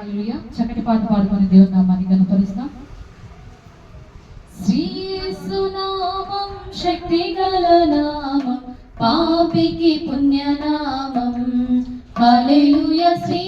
హల్లెలూయా. చక్కటి పాట పాడుకొని దేవుని నామాన్ని కనపరుస్తాం శ్రీసునామం శక్తి గల నామం పాపికి పుణ్యనామం. హల్లెలూయా శ్రీ